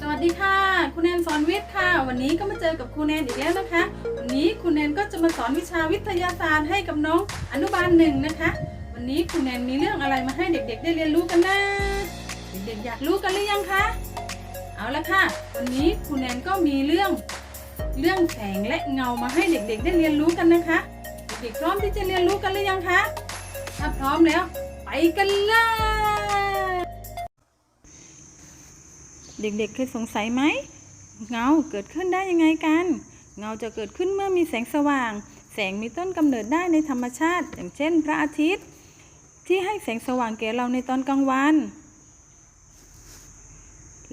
สวัสดีค่ะครูแนนสอนวิทย์ค่ะ วันนี้ก็มาเจอกับครูแนนอีกแล้วนะคะ วันนี้ครูแนนก็จะมาสอนวิชาวิทยาศาสตร์ให้กับน้องอนุบาลหนึ่งนะคะ วันนี้ครูแนนมีเรื่องอะไรมาให้เด็ก ๆ ได้เรียนรู้กันนะเด็กๆอยากรู้กันหรือยังคะเอาละค่ะ วันนี้ครูแนนก็มีเรื่องเรื่องแสงและเงามาให้เด็ก ๆ ได้เรียนรู้กันนะคะ เด็กๆพร้อมที่จะเรียนรู้กันหรือยังคะถ้าพร้อมแล้ว ไปกันเลย เด็กๆเคยสงสัยไหม เงาเกิดขึ้นได้ยังไงกัน เงาจะเกิดขึ้นเมื่อมีแสงสว่าง แสงมีต้นกำเนิดได้ในธรรมชาติ อย่างเช่น พระอาทิตย์ ที่ให้แสงสว่างแก่เราในตอนกลางวัน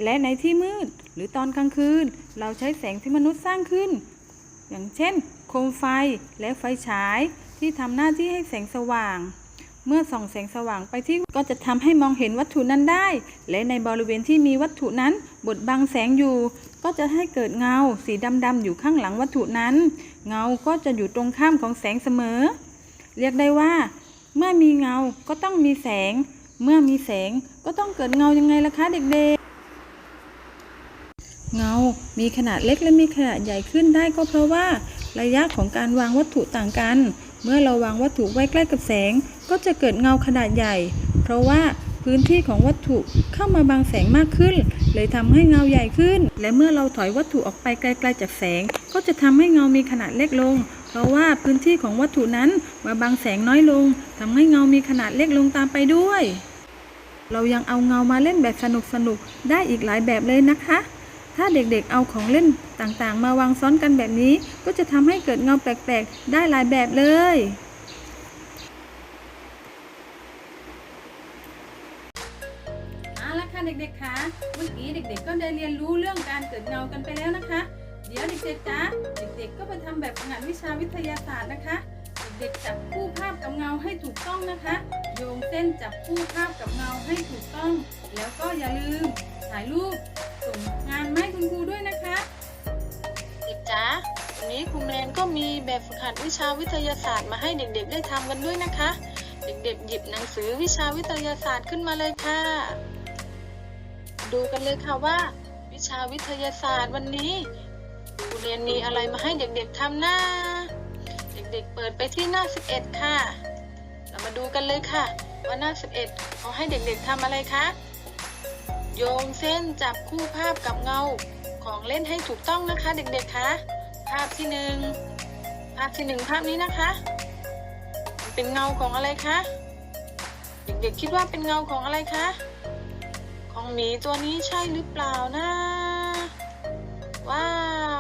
และในที่มืดหรือตอนกลางคืน เราใช้แสงที่มนุษย์สร้างขึ้น อย่างเช่น โคมไฟและไฟฉายที่ทำหน้าที่ให้แสงสว่าง เมื่อส่องแสงสว่างไปที่ก็จะทำให้มองเห็นวัตถุนั้นได้ และในบริเวณที่มีวัตถุนั้นบดบังแสงอยู่ ก็จะให้เกิดเงาสีดำๆอยู่ข้างหลังวัตถุนั้น เงาก็จะอยู่ตรงข้ามของแสงเสมอ เรียกได้ว่า เมื่อมีเงาก็ต้องมีแสง เมื่อมีแสงก็ต้องเกิดเงายังไงล่ะคะเด็กๆ เงา มีขนาดเล็กและมีขนาดใหญ่ขึ้นได้ก็เพราะว่า ระยะของการวางวัตถุต่างกัน เมื่อเราวางวัตถุไว้ใกล้กับแสง ก็จะเกิดเงาขนาดใหญ่ เพราะว่าพื้นที่ของวัตถุเข้ามาบังแสงมากขึ้น เลยทำให้เงาใหญ่ขึ้น และเมื่อเราถอยวัตถุออกไปไกลๆจากแสง ก็จะทำให้เงามีขนาดเล็กลง เพราะว่าพื้นที่ของวัตถุนั้นมาบังแสงน้อยลงทำให้เงามีขนาดเล็กลงตามไปด้วย เรายังเอาเงามาเล่นแบบสนุกๆได้อีกหลายแบบเลยนะคะ ถ้าเด็กๆเอาของเล่นต่างๆ มาวางซ้อนกันแบบนี้ ก็จะทำให้เกิดเงาแปลกๆ ได้หลายแบบเลยเอาละค่ะเด็กๆคะเมื่อกี้เด็กๆ ก็ได้เรียนรู้เรื่องการเกิดเงากันไปแล้วนะคะ เดี๋ยวเด็กๆจ้าเด็กๆ ก็ไปทำแบบฝึกหัดวิชาวิทยาศาสตร์นะคะ เด็กๆ จับคู่ภาพกับเงาให้ถูกต้องนะคะ โยงเส้นจับคู่ภาพกับเงาให้ถูกต้อง แล้วก็อย่าลืม็มีแบบฝึกหัดวิชาวิทยาศาสตร์มาให้เด็กๆ ได้ทำกันด้วยนะคะ เด็กๆ หยิบหนังสือวิชาวิทยาศาสตร์ขึ้นมาเลยค่ะ ดูกันเลยค่ะว่า วิชาวิทยาศาสตร์วันนี้ครูเรียนมีอะไรมาให้เด็กๆทำหนะเด็กๆ เปิดไปที่หน้า 11 ค่ะ เรามาดูกันเลยค่ะ ว่าหน้า 11เขาให้เด็กๆทำอะไรคะโยงเส้นจับคู่ภาพกับเงาของเล่นให้ถูกต้องนะคะ เด็กๆคะภาพที่หนึ่งาพที่หนึ่งภาพนี้นะคะ เป็นเงาของอะไรคะ เด็กๆคิดว่าเป็นเงาของอะไรคะ ของหมีตัวนี้ใช่หรือเปล่านะ ว้า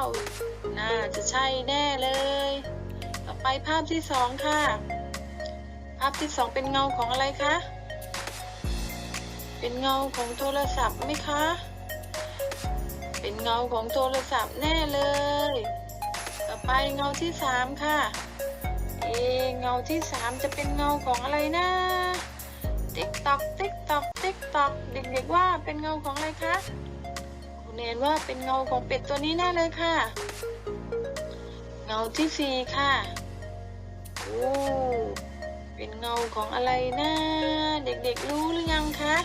ว น่าจะใช่แน่เลย ต่อไปภาพที่สองค่ะ ภาพที่สองเป็นเงาของอะไรคะ เป็นเงาของโทรศัพท์ไหมคะ เป็นเงาของโทรศัพท์แน่เลย ไปเงาที่สามค่ะ เอเงาที่สามจะเป็นเงาของอะไรนะ ติ๊กตอกติ๊กตอกติ๊กตอกเด็กๆว่าเป็นเงาของอะไรคะคุณเนนว่าเป็นเงาของเป็ดตัวนี้แน่เลยค่ะ เงาที่สี่ค่ะโอ้เป็นเงาของอะไรนะเด็กๆรู้หรือยังคะ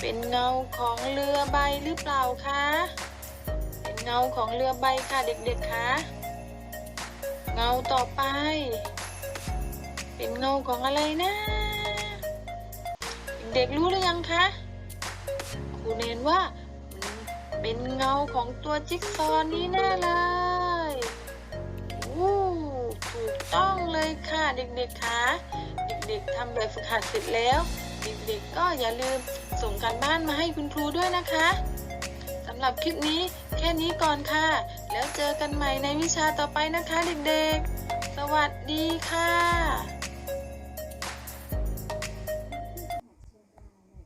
เป็นเงาของเรือใบหรือเปล่าคะ เงาของเรือใบค่ะเด็กๆคะเงาต่อไป เป็นเงาของอะไรนะ เด็กรู้หรือยังคะครูเนนว่าเป็นเงาของตัวจิ๊กซอว์นี้แน่เลยอู้ถูกต้องเลยค่ะเด็กๆคะเด็กๆทำแบบฝึกหัดเสร็จแล้ว เด็กๆก็อย่าลืมส่งการบ้านมาให้คุณครูด้วยนะคะสำหรับคลิปนี้ แค่นี้ก่อนค่ะ แล้วเจอกันใหม่ในวิชาต่อไปนะคะเด็กๆ สวัสดีค่ะ